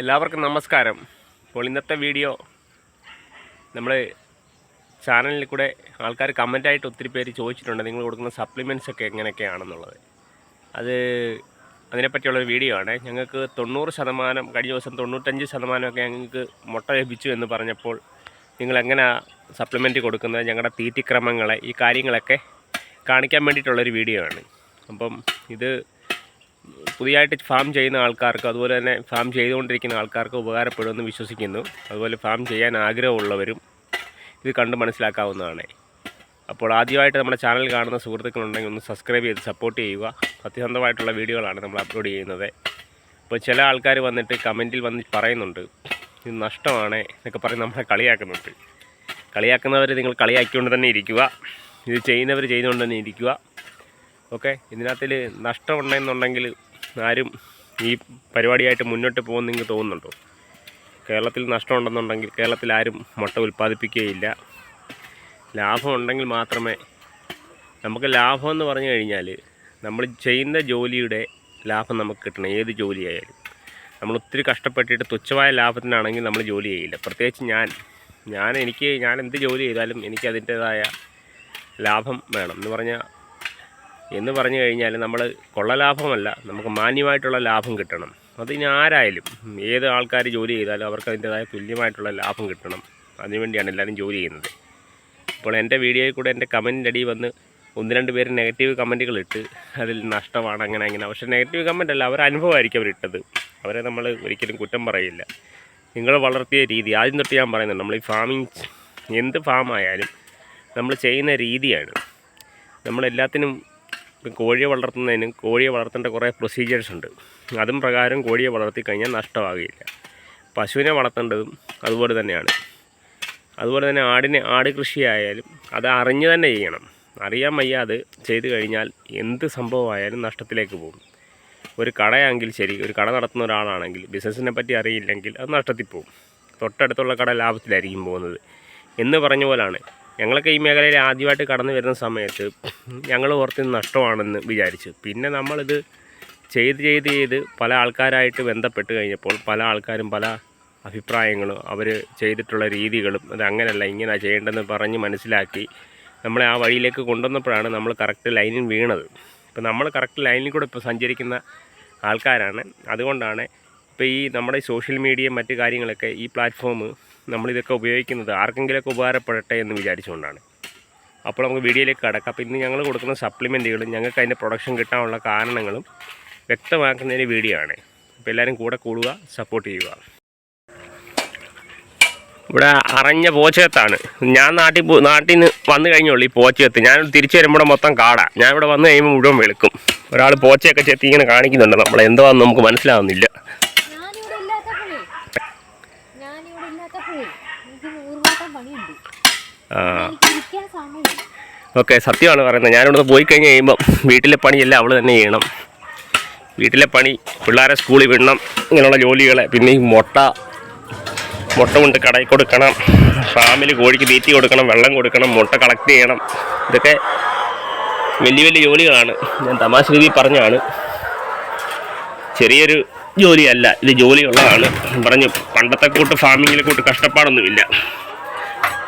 എല്ലാവർക്കും നമസ്കാരം. അപ്പോൾ ഇന്നത്തെ വീഡിയോ നമ്മൾ ചാനലിൽ കൂടെ ആൾക്കാർ കമന്റായിട്ട് ഒത്തിരി പേര് ചോദിച്ചിട്ടുണ്ട്. നിങ്ങൾ കൊടുക്കുന്ന സപ്ലിമെന്റ്സ് ഒക്കെ എങ്ങനെയൊക്കെയാണെന്നുള്ളത്. അത് അതിനെപ്പറ്റിയുള്ളൊരു വീഡിയോ ആണ്. ഞങ്ങൾക്ക് തൊണ്ണൂറ് ശതമാനം കഴിഞ്ഞ ദിവസം തൊണ്ണൂറ്റഞ്ച് ശതമാനമൊക്കെ ഞങ്ങൾക്ക് മുട്ട ലഭിച്ചു എന്ന് പറഞ്ഞപ്പോൾ നിങ്ങൾ എങ്ങനെയാണ് സപ്ലിമെന്റ് കൊടുക്കുന്നത്? ഞങ്ങളുടെ തീറ്റിക്രമങ്ങളെ ഈ കാര്യങ്ങളൊക്കെ കാണിക്കാൻ വേണ്ടിയിട്ടുള്ളൊരു വീഡിയോ ആണ്. അപ്പം ഇത് പുതിയതായിട്ട് ഫാം ചെയ്യുന്ന ആൾക്കാർക്ക് അതുപോലെ തന്നെ ഫാം ചെയ്തുകൊണ്ടിരിക്കുന്ന ആൾക്കാർക്ക് ഉപകാരപ്പെടുമെന്ന് വിശ്വസിക്കുന്നു. അതുപോലെ ഫാം ചെയ്യാൻ ആഗ്രഹമുള്ളവരും ഇത് കണ്ട് മനസ്സിലാക്കാവുന്നതാണ്. അപ്പോൾ ആദ്യമായിട്ട് നമ്മുടെ ചാനൽ കാണുന്ന സുഹൃത്തുക്കളുണ്ടെങ്കിൽ ഒന്ന് സബ്സ്ക്രൈബ് ചെയ്ത് സപ്പോർട്ട് ചെയ്യുക. സത്യസന്ധമായിട്ടുള്ള വീഡിയോകളാണ് നമ്മൾ അപ്ലോഡ് ചെയ്യുന്നത്. അപ്പോൾ ചില ആൾക്കാർ വന്നിട്ട് കമന്റിൽ വന്ന് പറയുന്നുണ്ട് ഇത് നഷ്ടമാണ് എന്നൊക്കെ പറഞ്ഞ് നമ്മളെ കളിയാക്കുന്നുണ്ട്. കളിയാക്കുന്നവർ നിങ്ങൾ കളിയാക്കിക്കൊണ്ട് തന്നെ ഇരിക്കുക. ഇത് ചെയ്യുന്നവർ ചെയ്തുകൊണ്ട് തന്നെ ഇരിക്കുക. ഓക്കെ? ഇതിനകത്തിൽ നഷ്ടമുണ്ടെന്നുണ്ടെങ്കിൽ ആരും ഈ പരിപാടിയായിട്ട് മുന്നോട്ട് പോകുമെന്ന് നിങ്ങൾക്ക് തോന്നുന്നുണ്ടോ? കേരളത്തിൽ നഷ്ടമുണ്ടെന്നുണ്ടെങ്കിൽ കേരളത്തിൽ ആരും മുട്ട ഉൽപ്പാദിപ്പിക്കുകയില്ല. ലാഭം ഉണ്ടെങ്കിൽ മാത്രമേ നമുക്ക് ലാഭം എന്ന് പറഞ്ഞു കഴിഞ്ഞാൽ നമ്മൾ ചെയ്യുന്ന ജോലിയുടെ ലാഭം നമുക്ക് കിട്ടണം ഏത് ജോലിയായാലും. നമ്മൾ ഒത്തിരി കഷ്ടപ്പെട്ടിട്ട് തുച്ഛമായ ലാഭത്തിനാണെങ്കിൽ നമ്മൾ ജോലി ചെയ്യില്ല. പ്രത്യേകിച്ച് ഞാൻ ഞാൻ എനിക്ക് ഞാൻ എന്ത് ജോലി ചെയ്താലും എനിക്ക് അതിന്റേതായ ലാഭം വേണം. എന്ന് പറഞ്ഞാൽ എന്ന് പറഞ്ഞു കഴിഞ്ഞാൽ നമ്മൾ കൊള്ളലാഭമല്ല നമുക്ക് മാന്യമായിട്ടുള്ള ലാഭം കിട്ടണം. അതിന് ആരായാലും ഏത് ആൾക്കാർ ജോലി ചെയ്താലും അവർക്ക് അതിന്റേതായ തുല്യമായിട്ടുള്ള ലാഭം കിട്ടണം. അതിനുവേണ്ടിയാണ് എല്ലാവരും ജോലി ചെയ്യുന്നത്. ഇപ്പോൾ എന്റെ വീഡിയോയിൽ കൂടെ എന്റെ കമന്റിന്റെ അടിയിൽ വന്ന് ഒന്ന് രണ്ട് പേര് നെഗറ്റീവ് കമന്റുകൾ ഇട്ട് അതിൽ നഷ്ടമാണ് അങ്ങനെ അങ്ങനെ. പക്ഷെ നെഗറ്റീവ് കമന്റ് അല്ല അവരുടെ അനുഭവമായിരിക്കും അവരിട്ടത് അവരെ നമ്മൾ ഒരിക്കലും കുറ്റം പറയില്ല. നിങ്ങൾ വളർത്തിയ രീതി ആദ്യം തൊട്ട് ഞാൻ പറയുന്നത് നമ്മൾ ഈ ഫാമിങ് എന്ത് ഫാമായാലും നമ്മൾ ചെയ്യുന്ന രീതിയാണ്. നമ്മളെല്ലാത്തിനും കോഴിയെ വളർത്തുന്നതിനും കോഴിയെ വളർത്തേണ്ട കുറേ പ്രൊസീജിയേഴ്സ് ഉണ്ട്. അതും പ്രകാരം കോഴിയെ വളർത്തി കഴിഞ്ഞാൽ നഷ്ടമാകുകയില്ല. പശുവിനെ വളർത്തേണ്ടതും അതുപോലെ തന്നെയാണ്. അതുപോലെ തന്നെ ആടിനെ ആട് കൃഷിയായാലും അത് അറിഞ്ഞു തന്നെ ചെയ്യണം. അറിയാൻ വയ്യാതെ ചെയ്തു കഴിഞ്ഞാൽ എന്ത് സംഭവമായാലും നഷ്ടത്തിലേക്ക് പോകും. ഒരു കടയാണെങ്കിൽ ശരി ഒരു കട നടത്തുന്ന ഒരാളാണെങ്കിൽ ബിസിനസ്സിനെ പറ്റി അറിയില്ലെങ്കിൽ അത് നഷ്ടത്തിൽ പോകും. തൊട്ടടുത്തുള്ള കട ലാഭത്തിലായിരിക്കും പോകുന്നത്. എന്ന് പറഞ്ഞ പോലാണ് ഞങ്ങളൊക്കെ ഈ മേഖലയിൽ ആദ്യമായിട്ട് കടന്നു വരുന്ന സമയത്ത് ഞങ്ങൾ ഓർത്ത് നഷ്ടമാണെന്ന് വിചാരിച്ചു. പിന്നെ നമ്മളിത് ചെയ്ത് ചെയ്ത് ചെയ്ത് പല ആൾക്കാരായിട്ട് ബന്ധപ്പെട്ട് കഴിഞ്ഞപ്പോൾ പല ആൾക്കാരും പല അഭിപ്രായങ്ങളും അവർ ചെയ്തിട്ടുള്ള രീതികളും അത് അങ്ങനെയല്ല ഇങ്ങനെ ചെയ്യേണ്ടതെന്ന് പറഞ്ഞ് മനസ്സിലാക്കി നമ്മളെ ആ വഴിയിലേക്ക് കൊണ്ടുവന്നപ്പോഴാണ് നമ്മൾ കറക്റ്റ് ലൈനിൽ വീണത്. ഇപ്പം നമ്മൾ കറക്റ്റ് ലൈനിൽ കൂടെ ഇപ്പോൾ സഞ്ചരിക്കുന്ന ആൾക്കാരാണ്. അതുകൊണ്ടാണ് ഇപ്പോൾ ഈ നമ്മുടെ സോഷ്യൽ മീഡിയയും മറ്റു കാര്യങ്ങളൊക്കെ ഈ പ്ലാറ്റ്ഫോം നമ്മളിതൊക്കെ ഉപയോഗിക്കുന്നത് ആർക്കെങ്കിലുമൊക്കെ ഉപകാരപ്പെടട്ടെ എന്ന് വിചാരിച്ചുകൊണ്ടാണ്. അപ്പോൾ നമുക്ക് വീഡിയോയിലേക്ക് കടക്കാം. അപ്പോൾ ഇന്ന് ഞങ്ങൾ കൊടുക്കുന്ന സപ്ലിമെന്റുകളും ഞങ്ങൾക്ക് അതിന്റെ പ്രൊഡക്ഷൻ കിട്ടാനുള്ള കാരണങ്ങളും വ്യക്തമാക്കുന്നതിന് വീഡിയോ ആണ് അപ്പോൾ എല്ലാവരും കൂടെ കൂടുക സപ്പോർട്ട് ചെയ്യുക. ഇവിടെ അറഞ്ഞ പോച്ചകത്താണ്. ഞാൻ നാട്ടിൽ നാട്ടിൽ നിന്ന് വന്നു കഴിഞ്ഞുള്ളൂ ഈ പോച്ചകത്ത്. ഞാൻ തിരിച്ചു വരുമ്പോൾ മൊത്തം കാടാം. ഞാൻ ഇവിടെ വന്നു കഴിയുമ്പോൾ മുഴുവൻ വെളുക്കും. ഒരാൾ പോച്ചയൊക്കെ ചെത്തി ഇങ്ങനെ കാണിക്കുന്നുണ്ട് നമ്മൾ എന്തുവാന്ന് നമുക്ക് മനസ്സിലാവുന്നില്ല. ഓക്കെ സത്യമാണ് പറയുന്നത്. ഞാനിവിടെ പോയി കഴിഞ്ഞ് കഴിയുമ്പം വീട്ടിലെ പണിയെല്ലാം അവൾ തന്നെ ചെയ്യണം. വീട്ടിലെ പണി പിള്ളേരെ സ്കൂളിൽ വിടണം ഇങ്ങനെയുള്ള ജോലികളെ പിന്നെ ഈ മുട്ട മുട്ട കൊണ്ട് കടയിൽ കൊടുക്കണം ഫാമിൽ കോഴിക്ക് തീറ്റി കൊടുക്കണം വെള്ളം കൊടുക്കണം മുട്ട കളക്ട് ചെയ്യണം. ഇതൊക്കെ വലിയ വലിയ ജോലികളാണ്. ഞാൻ തമാശ രീതിയിൽ പറഞ്ഞാണ്. ചെറിയൊരു ജോലിയല്ല ഇത് ജോലിയുള്ളതാണ്. പറഞ്ഞു പണ്ടത്തെ കൂട്ട് ഫാമിങ്ങിലെ കൂട്ട് കഷ്ടപ്പാടൊന്നുമില്ല.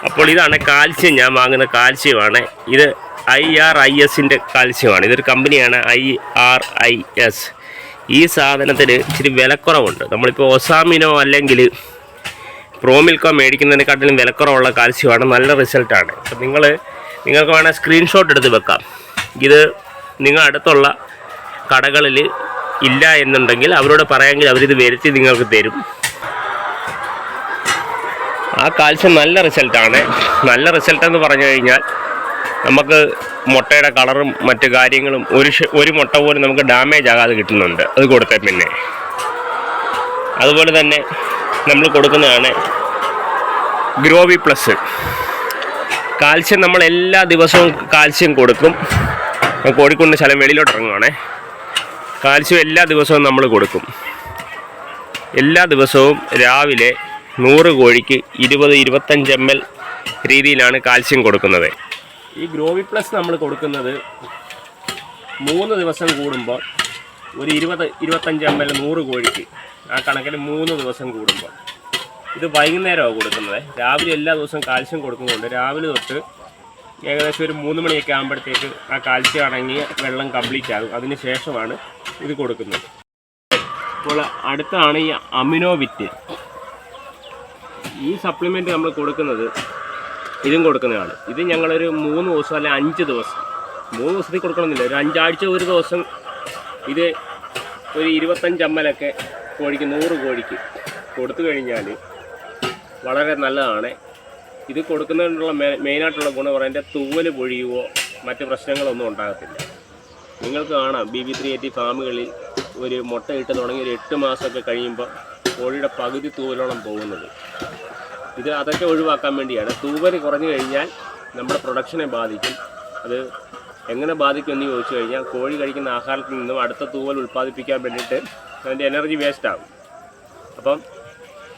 അപ്പോൾ ഇതാണ് കാൽസ്യം. ഞാൻ വാങ്ങുന്ന കാൽസ്യമാണ്. ഇത് ഐ ആർ ഐ എസിന്റെ കാൽസ്യമാണ്. ഇതൊരു കമ്പനിയാണ് ഐ ആർ ഐ എസ്. ഈ സാധനത്തിന് ഇച്ചിരി വിലക്കുറവുണ്ട്. നമ്മളിപ്പോൾ ഒസാമിനോ അല്ലെങ്കിൽ പ്രോമിൽക്കോ മേടിക്കുന്നതിനെക്കാട്ടിലും വിലക്കുറവുള്ള കാൽസ്യമാണ്. നല്ല റിസൾട്ടാണ് അപ്പം നിങ്ങൾ നിങ്ങൾക്ക് വേണേൽ സ്ക്രീൻഷോട്ട് എടുത്ത് വെക്കാം. ഇത് നിങ്ങൾ അടുത്തുള്ള കടകളിൽ ഇല്ല എന്നുണ്ടെങ്കിൽ അവരോട് പറയാമെങ്കിൽ അവരിത് വരുത്തി നിങ്ങൾക്ക് തരും. ആ കാൽസ്യം നല്ല റിസൾട്ടാണ് നല്ല റിസൾട്ട് എന്ന് പറഞ്ഞു കഴിഞ്ഞാൽ നമുക്ക് മുട്ടയുടെ കളറും മറ്റു കാര്യങ്ങളും ഒരു ഒരു മുട്ട പോലും നമുക്ക് ഡാമേജ് ആകാതെ കിട്ടുന്നുണ്ട്. അത് കൊടുത്ത പിന്നെ. അതുപോലെ തന്നെ നമ്മൾ കൊടുക്കുന്നതാണ് ഗ്രോവി പ്ലസ്. കാൽസ്യം നമ്മൾ എല്ലാ ദിവസവും കാൽസ്യം കൊടുക്കും. കോഴിക്കൊണ്ട് ശലം വെളിയിലോട്ട് ഇറങ്ങുവാണേ. കാൽസ്യം എല്ലാ ദിവസവും നമ്മൾ കൊടുക്കും. എല്ലാ ദിവസവും രാവിലെ നൂറ് കോഴിക്ക് ഇരുപത് ഇരുപത്തഞ്ച് എം എൽ രീതിയിലാണ് കാൽസ്യം കൊടുക്കുന്നത്. ഈ ഗ്രോവി പ്ലസ് നമ്മൾ കൊടുക്കുന്നത് മൂന്ന് ദിവസം കൂടുമ്പോൾ ഒരു ഇരുപത് ഇരുപത്തഞ്ച് എം എൽ നൂറ് കോഴിക്ക് ആ കണക്കിൽ മൂന്ന് ദിവസം കൂടുമ്പോൾ. ഇത് വൈകുന്നേരമാണ് കൊടുക്കുന്നത്. രാവിലെ എല്ലാ ദിവസവും കാൽസ്യം കൊടുക്കുന്നുണ്ട് രാവിലെ തൊട്ട് ഏകദേശം ഒരു മൂന്ന് മണിയൊക്കെ ആകുമ്പോഴത്തേക്ക് ആ കാൽസ്യം അടങ്ങിയ വെള്ളം കംപ്ലീറ്റ് ആകും. അതിന് ശേഷമാണ് ഇത് കൊടുക്കുന്നത്. അപ്പോൾ അടുത്താണ് ഈ അമിനോ വിറ്റ്. ഈ സപ്ലിമെന്റ് നമ്മൾ കൊടുക്കുന്നത് ഇതും കൊടുക്കുന്നതാണ്. ഇത് ഞങ്ങളൊരു മൂന്ന് ദിവസം അല്ലെങ്കിൽ അഞ്ച് ദിവസം. മൂന്ന് ദിവസത്തിൽ കൊടുക്കണമെന്നില്ല. ഒരു അഞ്ചാഴ്ച ഒരു ദിവസം ഇത് ഒരു ഇരുപത്തഞ്ച് അമ്മലൊക്കെ കോഴിക്ക് നൂറ് കോഴിക്ക് കൊടുത്തു കഴിഞ്ഞാൽ വളരെ നല്ലതാണ്. ഇത് കൊടുക്കുന്നതിനുള്ള മെയിനായിട്ടുള്ള ഗുണം പറയുന്നത് തൂവൽ പൊഴിയുവോ മറ്റ് പ്രശ്നങ്ങളൊന്നും ഉണ്ടാകത്തില്ല. നിങ്ങൾക്ക് കാണാം ബി ബി ത്രീ എയ്റ്റി ഫാമുകളിൽ ഒരു മുട്ട ഇട്ട് തുടങ്ങി ഒരു എട്ട് മാസമൊക്കെ കഴിയുമ്പോൾ കോഴിയുടെ പകുതി തൂവലോളം പോകുന്നത്. ഇത് അതൊക്കെ ഒഴിവാക്കാൻ വേണ്ടിയാണ്. തൂവൽ കുറഞ്ഞു കഴിഞ്ഞാൽ നമ്മുടെ പ്രൊഡക്ഷനെ ബാധിക്കും. അത് എങ്ങനെ ബാധിക്കും എന്ന് ചോദിച്ചു കഴിഞ്ഞാൽ കോഴി കഴിക്കുന്ന ആഹാരത്തിൽ നിന്നും അടുത്ത തൂവൽ ഉൽപ്പാദിപ്പിക്കാൻ വേണ്ടിയിട്ട് അതിന്റെ എനർജി വേസ്റ്റ് ആകും. അപ്പം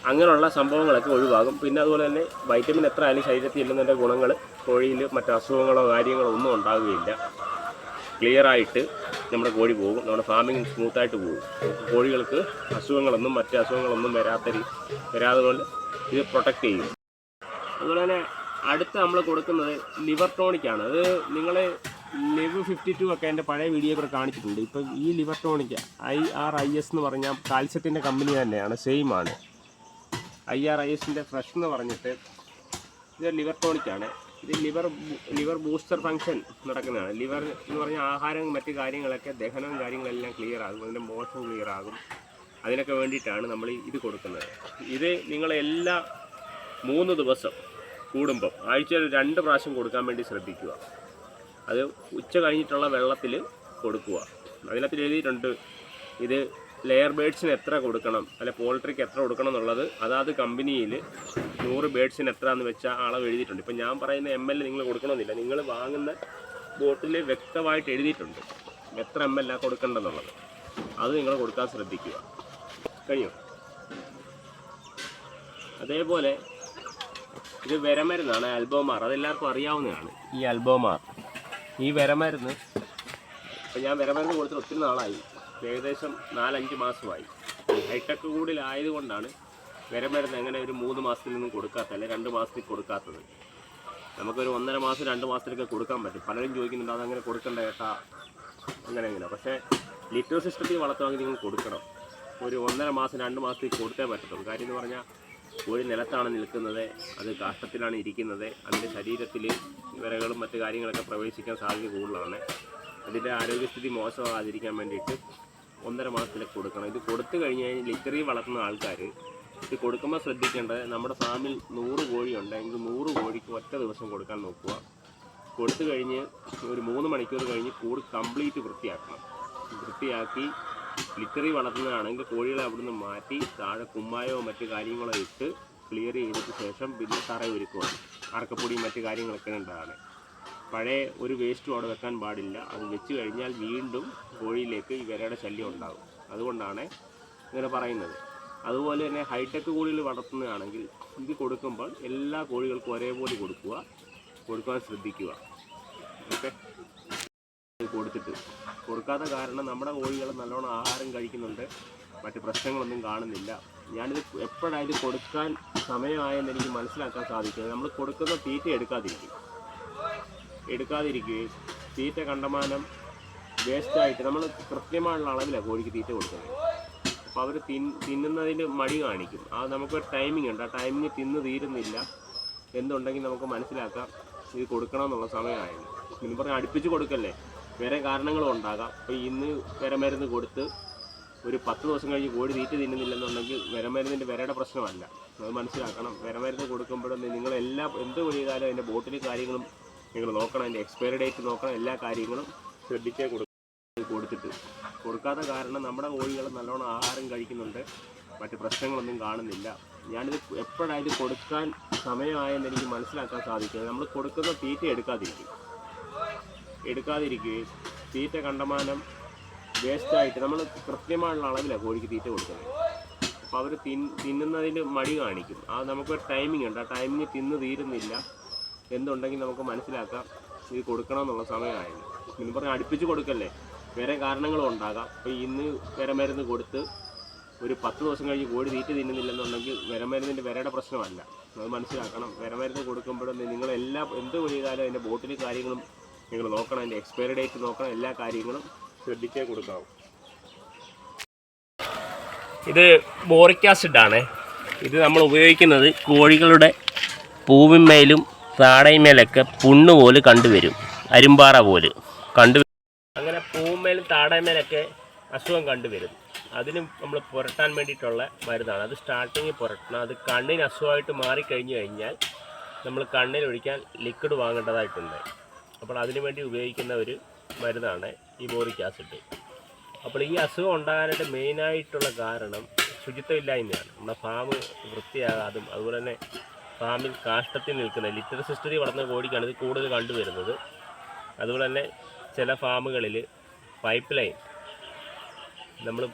അങ്ങനെയുള്ള സംഭവങ്ങളൊക്കെ ഒഴിവാകും. പിന്നെ അതുപോലെ തന്നെ വൈറ്റമിൻ എത്ര ആയാലും ശരീരത്തിൽ ഇല്ലെന്നതിന്റെ ഗുണങ്ങൾ കോഴിയിൽ മറ്റ് അസുഖങ്ങളോ കാര്യങ്ങളോ ഒന്നും ഉണ്ടാകുകയില്ല ക്ലിയറായിട്ട് നമ്മുടെ കോഴി പോകും. നമ്മുടെ ഫാമിംഗ് സ്മൂത്തായിട്ട് പോകും. കോഴികൾക്ക് അസുഖങ്ങളൊന്നും മറ്റ് അസുഖങ്ങളൊന്നും വരാത്ത വരാതെ ഇത് പ്രൊട്ടക്റ്റ് ചെയ്യും. അതുപോലെ തന്നെ അടുത്ത് നമ്മൾ കൊടുക്കുന്നത് ലിവർ ടോണിക്കാണ് അത് നിങ്ങൾ ലിവ് ഫിഫ്റ്റി ടു ഒക്കെ എന്റെ പഴയ വീഡിയോ കൂടെ കാണിച്ചിട്ടുണ്ട്. ഇപ്പം ഈ liver tonic I R I S എന്ന് പറഞ്ഞാൽ കാൽസ്യത്തിന്റെ കമ്പനി തന്നെയാണ്. സെയിം ആണ്. ഐ ആർ ഐ എസിന്റെ ഫ്രഷ് എന്ന് പറഞ്ഞിട്ട് ഇത് ലിവർ ടോണിക്കാണ് ഇത് ലിവർ ലിവർ ബൂസ്റ്റർ ഫംഗ്ഷൻ നടക്കുന്നതാണ്. ലിവർ എന്ന് പറഞ്ഞാൽ ആഹാരം മറ്റു കാര്യങ്ങളൊക്കെ ദഹനവും കാര്യങ്ങളെല്ലാം ക്ലിയർ ആകും. അതിന്റെ മോഷൻ ക്ലിയർ ആകും. അതിനൊക്കെ വേണ്ടിയിട്ടാണ് നമ്മൾ ഇത് കൊടുക്കുന്നത്. ഇത് നിങ്ങൾ എല്ലാ മൂന്ന് ദിവസം കൂടുമ്പം ആഴ്ചയിൽ രണ്ട് പ്രാവശ്യം കൊടുക്കാൻ വേണ്ടി ശ്രദ്ധിക്കുക. അത് ഉച്ച കഴിഞ്ഞിട്ടുള്ള വെള്ളത്തിൽ കൊടുക്കുക. അതിനകത്ത് എഴുതിയിട്ടുണ്ട് ഇത് ലെയർ ബേഡ്സിന് എത്ര കൊടുക്കണം അല്ലെ പോൾട്രിക്ക് എത്ര കൊടുക്കണം എന്നുള്ളത് അതാത് കമ്പനിയിൽ നൂറ് ബേഡ്സിന് എത്ര എന്ന് വെച്ചാൽ അളവ് എഴുതിയിട്ടുണ്ട്. ഇപ്പം ഞാൻ പറയുന്ന എം എൽ നിങ്ങൾ കൊടുക്കണമെന്നില്ല. നിങ്ങൾ വാങ്ങുന്ന ബോട്ടിൽ വ്യക്തമായിട്ട് എഴുതിയിട്ടുണ്ട് എത്ര എം ആ കൊടുക്കേണ്ടതെന്നുള്ളത്. അത് നിങ്ങൾ കൊടുക്കാൻ ശ്രദ്ധിക്കുക. കഴിഞ്ഞു? അതേപോലെ ഇത് വിരമരുന്നാണ് അൽബോമാർ അതെല്ലാവർക്കും അറിയാവുന്നതാണ് ഈ അൽബോമാർ ഈ വിരമരുന്ന് ഇപ്പം ഞാൻ വിരമരുന്ന് കൊടുത്തിട്ട് ഒത്തിരി നാളായി. ഏകദേശം നാലഞ്ച് മാസമായി. ഹൈടെക് കൂടുതലായതുകൊണ്ടാണ് വിരമരുന്ന് എങ്ങനെ ഒരു മൂന്ന് മാസത്തിൽ നിന്നും കൊടുക്കാത്ത അല്ലെങ്കിൽ രണ്ട് മാസത്തിൽ കൊടുക്കാത്തത്. നമുക്കൊരു ഒന്നര മാസം രണ്ട് മാസത്തിലൊക്കെ കൊടുക്കാൻ പറ്റും. പലരും ചോദിക്കുന്നുണ്ട് അതങ്ങനെ കൊടുക്കണ്ട ഏട്ടാ. അങ്ങനെ അങ്ങനെ. പക്ഷേ ലിറ്റർ സിസ്റ്റത്തിൽ വളർത്തുവാണെങ്കിൽ നിങ്ങൾ കൊടുക്കണം. ഒരു ഒന്നര മാസം രണ്ട് മാസത്തിൽ കൊടുത്തേ പറ്റത്തുള്ളൂ. കാര്യം എന്ന് പറഞ്ഞാൽ ഒരു നിലത്താണ് നിൽക്കുന്നത്. അത് കാഷ്ടത്തിലാണ് ഇരിക്കുന്നത്. അതിന്റെ ശരീരത്തിൽ വിരകളും മറ്റു കാര്യങ്ങളൊക്കെ പ്രവേശിക്കാൻ സാധ്യത കൂടുതലാണ്. അതിന്റെ ആരോഗ്യസ്ഥിതി മോശമാകാതിരിക്കാൻ വേണ്ടിയിട്ട് ഒന്നര മാസത്തിലേക്ക് കൊടുക്കണം. ഇത് കൊടുത്തു കഴിഞ്ഞ് കഴിഞ്ഞാൽ ലിറ്ററി വളർത്തുന്ന ആൾക്കാർ ഇത് കൊടുക്കുമ്പോൾ ശ്രദ്ധിക്കേണ്ടത് നമ്മുടെ ഫാമിൽ നൂറ് കോഴിയുണ്ട്. എങ്കിൽ നൂറ് കോഴിക്ക് ഒറ്റ ദിവസം കൊടുക്കാൻ നോക്കുക. കൊടുത്തു കഴിഞ്ഞ് ഒരു മൂന്ന് മണിക്കൂർ കഴിഞ്ഞ് കൂട് കംപ്ലീറ്റ് വൃത്തിയാക്കണം. വൃത്തിയാക്കി ലിറ്ററി വളർത്തുന്നതാണെങ്കിൽ കോഴികളെ അവിടുന്ന് മാറ്റി താഴെ കുമ്മായോ മറ്റു കാര്യങ്ങളോ ഇട്ട് ക്ലിയർ ചെയ്തിട്ട് ശേഷം പിന്നെ തറ ഒരുക്കുവാണ് അറക്കപ്പൊടിയും മറ്റു കാര്യങ്ങളൊക്കെ ഉണ്ടാണ് പഴയ ഒരു വേസ്റ്റും അവിടെ വെക്കാൻ പാടില്ല. അത് വെച്ച് കഴിഞ്ഞാൽ വീണ്ടും കോഴിയിലേക്ക് ഈ വിരയുടെ ശല്യം ഉണ്ടാകും. അതുകൊണ്ടാണ് ഇങ്ങനെ പറയുന്നത്. അതുപോലെ തന്നെ ഹൈടെക് കോഴികൾ വളർത്തുന്നതാണെങ്കിൽ ഇത് കൊടുക്കുമ്പോൾ എല്ലാ കോഴികൾക്കും ഒരേപോലെ കൊടുക്കുക കൊടുക്കാൻ ശ്രദ്ധിക്കുക. ഓക്കെ കൊടുത്തിട്ട്. കൊടുക്കാത്ത കാരണം നമ്മുടെ കോഴികൾ നല്ലോണം ആഹാരം കഴിക്കുന്നുണ്ട്. മറ്റ് പ്രശ്നങ്ങളൊന്നും കാണുന്നില്ല. ഞാനിത് എപ്പോഴായാലും കൊടുക്കാൻ സമയമായെന്ന് എനിക്ക് മനസ്സിലാക്കാൻ സാധിക്കുന്നത്? നമ്മൾ കൊടുക്കുന്ന തീറ്റ എടുക്കാതിരിക്കും. എടുക്കാതിരിക്കുകയും തീറ്റ കണ്ടമാനം വേസ്റ്റായിട്ട് നമ്മൾ കൃത്യമായുള്ള അളവിലാണ് കോഴിക്ക് തീറ്റ കൊടുക്കുന്നത്. അപ്പോൾ അവർ തിൻ തിന്നുന്നതിന് മടി കാണിക്കും. ആ നമുക്ക് ടൈമിംഗ് ഉണ്ട്. ആ ടൈമിങ് തിന്ന് തീരുന്നില്ല. എന്തുണ്ടെങ്കിൽ നമുക്ക് മനസ്സിലാക്കാം. ഇത് കൊടുക്കണമെന്നുള്ള സമയമായിരുന്നു പിന്നെ പറഞ്ഞാൽ അടുപ്പിച്ച് കൊടുക്കല്ലേ? വേറെ കാരണങ്ങളും ഉണ്ടാകാം. ഇപ്പോൾ ഇന്ന് വിരമരുന്ന് കൊടുത്ത് ഒരു പത്ത് ദിവസം കഴിഞ്ഞ് കോഴി തീറ്റ തിന്നുന്നില്ലെന്നുണ്ടെങ്കിൽ വിരമരുന്നിന്റെ വിരയുടെ പ്രശ്നമല്ല. അത് മനസ്സിലാക്കണം. വിരമരുന്ന് കൊടുക്കുമ്പോഴും നിങ്ങൾ എല്ലാ എന്ത് ചെയ്താലും അതിന്റെ ബോട്ടിലും കാര്യങ്ങളും നിങ്ങൾ നോക്കണം. അതിന്റെ എക്സ്പയറി ഡേറ്റ് നോക്കണം. എല്ലാ കാര്യങ്ങളും ശ്രദ്ധിച്ചേ കൊടുക്കും കൊടുത്തിട്ട്. കൊടുക്കാത്ത കാരണം നമ്മുടെ കോഴികൾ നല്ലോണം ആഹാരം കഴിക്കുന്നുണ്ട്. മറ്റ് പ്രശ്നങ്ങളൊന്നും കാണുന്നില്ല. ഞാനിത് എപ്പോഴായാലും കൊടുക്കാൻ സമയമായെന്ന് എനിക്ക് മനസ്സിലാക്കാൻ സാധിക്കുന്നത് നമ്മൾ കൊടുക്കുന്ന തീറ്റ എടുക്കാതിരിക്കും. എടുക്കാതിരിക്കുകയും തീറ്റ കണ്ടമാനം വേസ്റ്റായിട്ട് നമ്മൾ കൃത്യമായുള്ള അളവിലാണ് കോഴിക്ക് തീറ്റ കൊടുക്കുന്നത്. അപ്പോൾ അവർ തിൻ തിന്നുന്നതിന് മടി കാണിക്കും. ആ നമുക്കൊരു ടൈമിംഗ് ഉണ്ട്. ആ ടൈമിങ് തിന്ന് തീരുന്നില്ല. എന്തുണ്ടെങ്കിൽ നമുക്ക് മനസ്സിലാക്കാം. ഇത് കൊടുക്കണമെന്നുള്ള സമയമായിരുന്നു. പിന്നെ പറഞ്ഞാൽ അടുപ്പിച്ച് കൊടുക്കല്ലേ? വേറെ കാരണങ്ങളും ഉണ്ടാകാം. അപ്പോൾ ഇന്ന് വിരമരുന്ന് കൊടുത്ത് ഒരു പത്ത് ദിവസം കഴിഞ്ഞ് കോഴി തീറ്റ തിന്നുന്നില്ലെന്നുണ്ടെങ്കിൽ വിരമരുന്നിന്റെ വിരയുടെ പ്രശ്നമല്ല. അത് മനസ്സിലാക്കണം. വിരമരുന്ന് കൊടുക്കുമ്പോഴും നിങ്ങൾ എല്ലാ എന്ത് ചെയ്താലും അതിന്റെ ബോട്ടിൽ കാര്യങ്ങളും നിങ്ങൾ നോക്കണം അതിന്റെ എക്സ്പയറി ഡേറ്റ് നോക്കണം എല്ലാ കാര്യങ്ങളും ശ്രദ്ധിച്ചേ കൊടുക്കാവും. ഇത് ബോറിക് ആണ്. ഇത് നമ്മൾ ഉപയോഗിക്കുന്നത് കോഴികളുടെ പൂവിന്മേലും താടയിന്മേലൊക്കെ പുണ്ണ് പോലെ കണ്ടുവരും. അരുമ്പാറ പോലെ കണ്ടു അങ്ങനെ പൂവിന്മേലും താടയിന്മേലൊക്കെ അസുഖം കണ്ടുവരും. അതിന് നമ്മൾ പുരട്ടാൻ വേണ്ടിയിട്ടുള്ള മരുന്നാണ്. അത് സ്റ്റാർട്ടിങ്ങിൽ പുരട്ടണം. അത് കണ്ണിന് അസുഖമായിട്ട് മാറിക്കഴിഞ്ഞു കഴിഞ്ഞാൽ നമ്മൾ കണ്ണിൽ ഒഴിക്കാൻ ലിക്വിഡ് വാങ്ങേണ്ടതായിട്ടുണ്ട്. അപ്പോൾ അതിനു വേണ്ടി ഉപയോഗിക്കുന്ന ഒരു മരുന്നാണ് ഈ ബോറിക് ആസിഡ്. അപ്പോൾ ഈ അസുഖം ഉണ്ടാകാനായിട്ട് മെയിനായിട്ടുള്ള കാരണം ശുചിത്വമില്ലായ്മയാണ്. നമ്മുടെ ഫാം വൃത്തിയാകാതും അതുപോലെ തന്നെ ഫാമിൽ കാഷ്ടത്തിൽ നിൽക്കുന്ന ലിറ്റർ സിസ്റ്ററി വളർന്ന കോഴിക്കാണ് ഇത് കൂടുതൽ കണ്ടുവരുന്നത്. അതുപോലെ തന്നെ ചില ഫാമുകളിൽ പൈപ്പ് ലൈൻ നമ്മൾ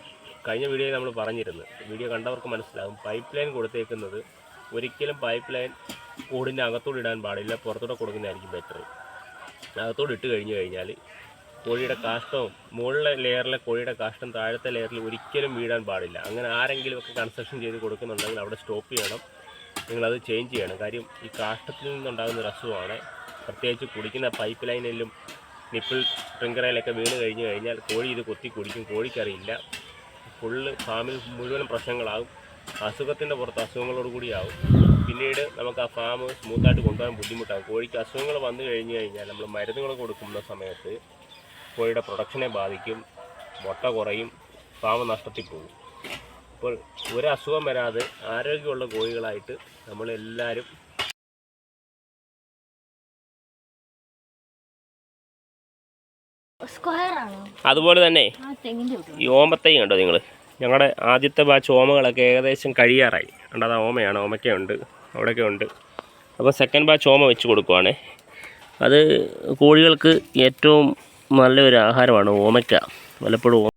കഴിഞ്ഞ വീഡിയോയിൽ നമ്മൾ പറഞ്ഞിരുന്നു. വീഡിയോ കണ്ടവർക്ക് മനസ്സിലാകും. പൈപ്പ് ലൈൻ കൊടുത്തേക്കുന്നത് ഒരിക്കലും പൈപ്പ് ലൈൻ കൂടിന്റെ അകത്തോട് ഇടാൻ പാടില്ല പുറത്തോടെ കൊടുക്കുന്നതായിരിക്കും ബെറ്റർ അകത്തോട് ഇട്ട് കഴിഞ്ഞു കഴിഞ്ഞാൽ കോഴിയുടെ കാഷ്ടവും മുകളിലെ ലെയറിലെ കോഴിയുടെ കാഷ്ടം താഴത്തെ ലെയറിൽ ഒരിക്കലും വീഴാൻ പാടില്ല. അങ്ങനെ ആരെങ്കിലും ഒക്കെ കൺസ്ട്രക്ഷൻ ചെയ്ത് കൊടുക്കുന്നുണ്ടെങ്കിൽ അവിടെ സ്റ്റോപ്പ് ചെയ്യണം. നിങ്ങളത് ചേഞ്ച് ചെയ്യണം. കാര്യം ഈ കാഷ്ടത്തിൽ നിന്നുണ്ടാകുന്ന ഒരു അസുഖമാണ്. പ്രത്യേകിച്ച് കുടിക്കുന്ന പൈപ്പ് ലൈനിലും നിപ്പിൾ സ്പ്രിങ്കറയിലൊക്കെ വീണ് കഴിഞ്ഞ് കഴിഞ്ഞാൽ കോഴി ഇത് കൊത്തി കുടിക്കും. കോഴിക്കറിയില്ല. ഫുള്ള് ഫാമിൽ മുഴുവൻ പ്രശ്നങ്ങളാകും. അസുഖത്തിന്റെ പുറത്ത് അസുഖങ്ങളോട് കൂടിയാവും. പിന്നീട് നമുക്ക് ആ ഫാം സ്മൂത്തായിട്ട് കൊണ്ടുപോകാൻ ബുദ്ധിമുട്ടാകും കോഴിക്ക് അസുഖങ്ങൾ വന്നു കഴിഞ്ഞു കഴിഞ്ഞാൽ നമ്മൾ മരുന്നുകൾ കൊടുക്കുന്ന സമയത്ത് കോഴിയുടെ പ്രൊഡക്ഷനെ ബാധിക്കും മുട്ട കുറയും ഫാം നഷ്ടത്തിൽ പോകും. അപ്പോൾ ഒരു അസുഖം വരാതെ ആരോഗ്യമുള്ള കോഴികളായിട്ട് നമ്മളെല്ലാവരും അതുപോലെ തന്നെ ഈ ഓമത്തൈ കണ്ടോ നിങ്ങൾ? ഞങ്ങളുടെ ആദ്യത്തെ ബാച്ച് ഓമകളൊക്കെ ഏകദേശം കഴിയാറായി. കണ്ടോ ഓമയാണ് ഓമയാണ് ഓമയ്ക്കുണ്ട് അവിടെയൊക്കെ ഉണ്ട്. അപ്പോൾ സെക്കൻഡ് ബാച്ച് ഓമ വെച്ച് കൊടുക്കുവാണേ. അത് കോഴികൾക്ക് ഏറ്റവും നല്ലൊരു ആഹാരമാണ് ഓമയ്ക്ക. പലപ്പോഴും